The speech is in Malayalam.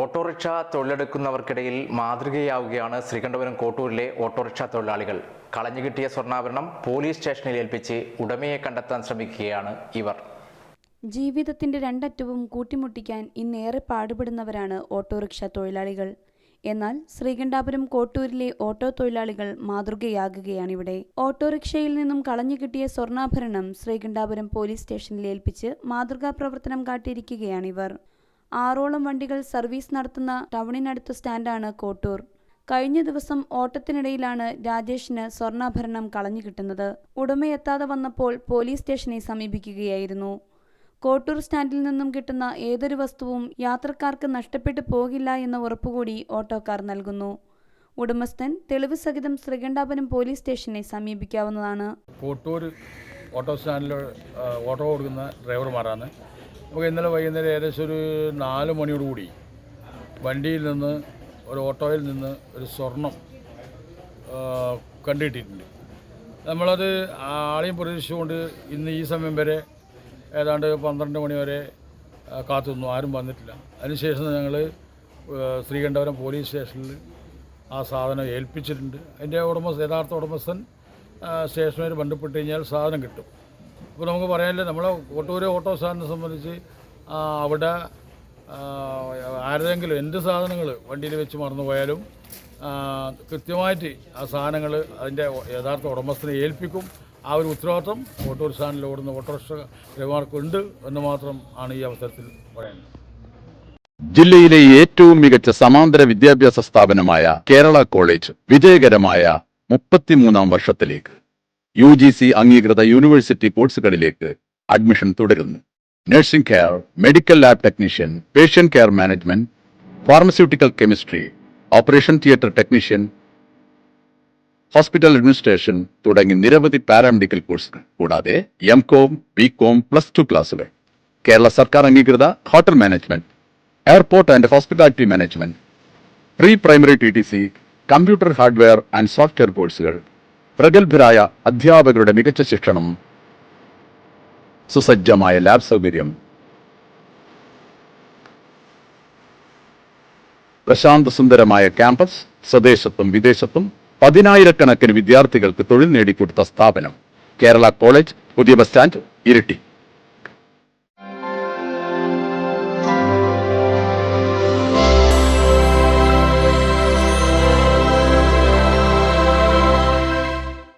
ഓട്ടോറിക്ഷ തൊഴിലെടുക്കുന്നവർക്കിടയിൽ മാതൃകയാവുകയാണ് ശ്രീകണ്ഠപുരം കോട്ടൂരിലെ ഓട്ടോറിക്ഷ തൊഴിലാളികൾ. കളഞ്ഞുകിട്ടിയ സ്വർണാഭരണം പോലീസ് സ്റ്റേഷനിൽ ഏൽപ്പിച്ച് ഉടമയെ കണ്ടെത്താൻ ശ്രമിക്കുകയാണ് ഇവർ. ജീവിതത്തിന്റെ രണ്ടറ്റവും കൂട്ടിമുട്ടിക്കാൻ ഇന്നേറെ പാടുപെടുന്നവരാണ് ഓട്ടോറിക്ഷ തൊഴിലാളികൾ. എന്നാൽ ശ്രീകണ്ഠാപുരം കോട്ടൂരിലെ ഓട്ടോ തൊഴിലാളികൾ മാതൃകയാകുകയാണിവിടെ. ഓട്ടോറിക്ഷയിൽ നിന്നും കളഞ്ഞു കിട്ടിയ സ്വർണാഭരണം ശ്രീകണ്ഠാപുരം പോലീസ് സ്റ്റേഷനിൽ ഏൽപ്പിച്ച് മാതൃകാ പ്രവർത്തനം കാട്ടിയിരിക്കുകയാണിവർ. ആറോളം വണ്ടികൾ സർവീസ് നടത്തുന്ന ടൗണിനടുത്ത സ്റ്റാൻഡാണ് കോട്ടൂർ. കഴിഞ്ഞ ദിവസം ഓട്ടത്തിനിടയിലാണ് രാജേഷിന് സ്വർണാഭരണം കളഞ്ഞു കിട്ടുന്നത്. ഉടമയെത്താതെ വന്നപ്പോൾ പോലീസ് സ്റ്റേഷനെ സമീപിക്കുകയായിരുന്നു. കോട്ടൂർ സ്റ്റാൻഡിൽ നിന്നും കിട്ടുന്ന ഏതൊരു വസ്തുവും യാത്രക്കാർക്ക് നഷ്ടപ്പെട്ടു പോകില്ല എന്ന ഉറപ്പുകൂടി ഓട്ടോക്കാർ നൽകുന്നു. ഉടമസ്ഥൻ തെളിവ് സഹിതം ശ്രീകണ്ഠാപുരം പോലീസ് സ്റ്റേഷനെ സമീപിക്കാവുന്നതാണ്. കോട്ടൂർ ഓട്ടോ സ്റ്റാൻഡിൽ ഓട്ടോ കൊടുക്കുന്ന ഡ്രൈവർമാരാണ്. നമുക്ക് ഇന്നലെ വൈകുന്നേരം ഏകദേശം ഒരു നാല് മണിയോടുകൂടി വണ്ടിയിൽ നിന്ന് ഒരു ഓട്ടോയിൽ നിന്ന് ഒരു സ്വർണം കണ്ടിട്ടിട്ടുണ്ട്. നമ്മളത് ആളെയും പ്രതീക്ഷിച്ചുകൊണ്ട് ഇന്ന് ഈ സമയം വരെ ഏതാണ്ട് പന്ത്രണ്ട് മണി വരെ കാത്തുനിന്നു. ആരും വന്നിട്ടില്ല. അതിനുശേഷം ഞങ്ങൾ ശ്രീകണ്ഠപുരം പോലീസ് സ്റ്റേഷനിൽ ആ സാധനം ഏൽപ്പിച്ചിട്ടുണ്ട്. അതിന്റെ ഉടമസ്ഥ യഥാർത്ഥ ഉടമസ്ഥൻ സ്റ്റേഷനുമായി ബന്ധപ്പെട്ട് കഴിഞ്ഞാൽ സാധനം കിട്ടും. അപ്പോൾ നമുക്ക് പറയാനില്ല നമ്മളെ കോട്ടൂര് ഓട്ടോ സ്റ്റാൻഡിനെ സംബന്ധിച്ച് അവിടെ ആരുടെങ്കിലും എന്ത് സാധനങ്ങൾ വണ്ടിയിൽ വെച്ച് മറന്നു പോയാലും ആ, കൃത്യമായിട്ട് ആ സാധനങ്ങൾ അതിന്റെ യഥാർത്ഥ ഉടമസ്ഥനെ ഏൽപ്പിക്കും. ആ ഒരു ഉത്തരവാദിത്വം ഓട്ടോ സ്റ്റാൻഡിൽ ഓടുന്ന ഓട്ടോറിക്ഷ ഡ്രൈവർമാർക്കുണ്ട് എന്ന് മാത്രം ആണ് ഈ അവസരത്തിൽ പറയുന്നത്. ജില്ലയിലെ ഏറ്റവും മികച്ച സമാന്തര വിദ്യാഭ്യാസ സ്ഥാപനമായ കേരള കോളേജ് വിജയകരമായ മുപ്പത്തിമൂന്നാം വർഷത്തിലേക്ക്. യു ജി സി അംഗീകൃത യൂണിവേഴ്സിറ്റി കോഴ്സുകളിലേക്ക് അഡ്മിഷൻ തുടരുന്നു. Nursing care medical lab technician patient care management pharmaceutical chemistry operation theatre technician hospital administration തുടങ്ങി നിരവധി പാരാമെഡിക്കൽ കോഴ്സുകൾ കൂടാതെ M Com B Com plus two ക്ലാസുകൾ കേരള സർക്കാർ അംഗീകൃത hotel management airport and hospitality management pre primary T T C computer hardware and software കോഴ്സുകൾ പ്രഗത്ഭരായ അധ്യാപകരുടെ മികച്ച ശിക്ഷണം. സുസജ്ജമായ ലാബ് സൗകര്യം. പ്രശാന്ത സുന്ദരമായ ക്യാമ്പസ് സ്വദേശത്തും വിദേശത്തും പതിനായിരക്കണക്കിന് വിദ്യാർത്ഥികൾക്ക് തൊഴിൽ നേടിക്കൊടുത്ത സ്ഥാപനം. കേരള കോളേജ് പുതിയ ബസ് സ്റ്റാൻഡ് ഇരിട്ടി.